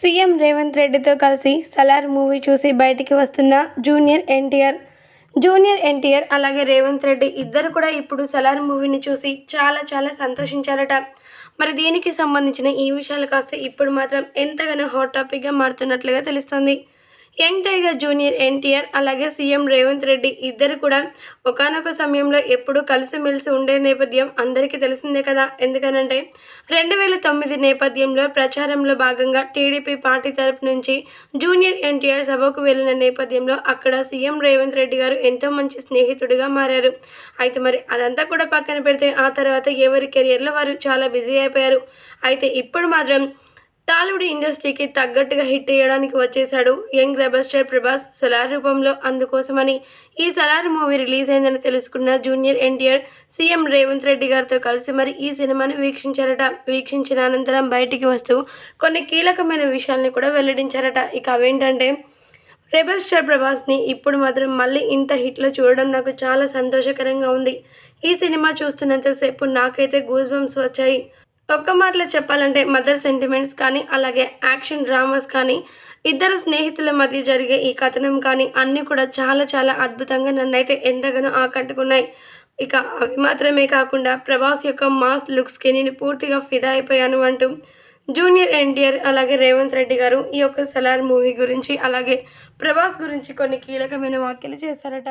CM Revanth రెడ్డితో కలిసి Salaar movie చూసి బయటికి వస్తున్న జూనియర్ ఎన్టీఆర్. జూనియర్ ఎన్టీఆర్ అలాగే రేవంత్ రెడ్డి ఇద్దరు కూడా ఇప్పుడు సలార్ మూవీని చూసి చాలా చాలా సంతోషించారట. మరి దీనికి సంబంధించిన ఈ విషయాలు కాస్త ఇప్పుడు మాత్రం ఎంతగానో హాట్ టాపిక్గా మారుతున్నట్లుగా తెలుస్తుంది. యంగ్ టైగర్ జూనియర్ ఎన్టీఆర్ అలాగే సీఎం రేవంత్ రెడ్డి ఇద్దరు కూడా ఒకానొక సమయంలో ఎప్పుడూ కలిసిమెలిసి ఉండే నేపథ్యం అందరికీ తెలిసిందే కదా. ఎందుకనంటే రెండు వేల తొమ్మిది నేపథ్యంలో ప్రచారంలో భాగంగా టీడీపీ పార్టీ తరపు నుంచి జూనియర్ ఎన్టీఆర్ సభకు వెళ్ళిన నేపథ్యంలో అక్కడ సీఎం రేవంత్ రెడ్డి గారు ఎంతో మంచి స్నేహితుడిగా మారారు. అయితే మరి అదంతా కూడా పక్కన పెడితే ఆ తర్వాత ఎవరి కెరియర్లో వారు చాలా బిజీ అయిపోయారు. అయితే ఇప్పుడు మాత్రం టాలీవుడ్ ఇండస్ట్రీకి తగ్గట్టుగా హిట్ చేయడానికి వచ్చేశాడు young rebel star Prabhas Salaar రూపంలో అందుకోసమని. ఈ సలార్ మూవీ రిలీజ్ అయిందని తెలుసుకున్న జూనియర్ ఎన్టీఆర్ సీఎం రేవంత్ రెడ్డి గారితో కలిసి మరి ఈ సినిమాను వీక్షించారట. వీక్షించిన అనంతరం బయటికి వస్తూ కొన్ని కీలకమైన విషయాల్ని కూడా వెల్లడించారట. ఇక అవేంటంటే రెబల్ స్టార్ ప్రభాస్ని ఇప్పుడు మాత్రం మళ్ళీ ఇంత హిట్లో చూడడం నాకు చాలా సంతోషకరంగా ఉంది. ఈ సినిమా చూస్తున్నంతసేపు నాకైతే గూస్ బంప్స్ వచ్చాయి. ఒక్క మాటలో చెప్పాలంటే మదర్ సెంటిమెంట్స్ కానీ అలాగే యాక్షన్ డ్రామాస్ కానీ ఇద్దరు స్నేహితుల మధ్య జరిగే ఈ కథనం కానీ అన్నీ కూడా చాలా చాలా అద్భుతంగా నన్నైతే ఎంతగానో ఆకట్టుకున్నాయి. ఇక అవి మాత్రమే కాకుండా ప్రభాస్ యొక్క మాస్ లుక్స్కి నేను పూర్తిగా ఫిదా అయిపోయాను అంటూ జూనియర్ ఎన్టీఆర్ అలాగే రేవంత్ రెడ్డి గారు ఈ యొక్క సలార్ మూవీ గురించి అలాగే ప్రభాస్ గురించి కొన్ని కీలకమైన వ్యాఖ్యలు చేశారట.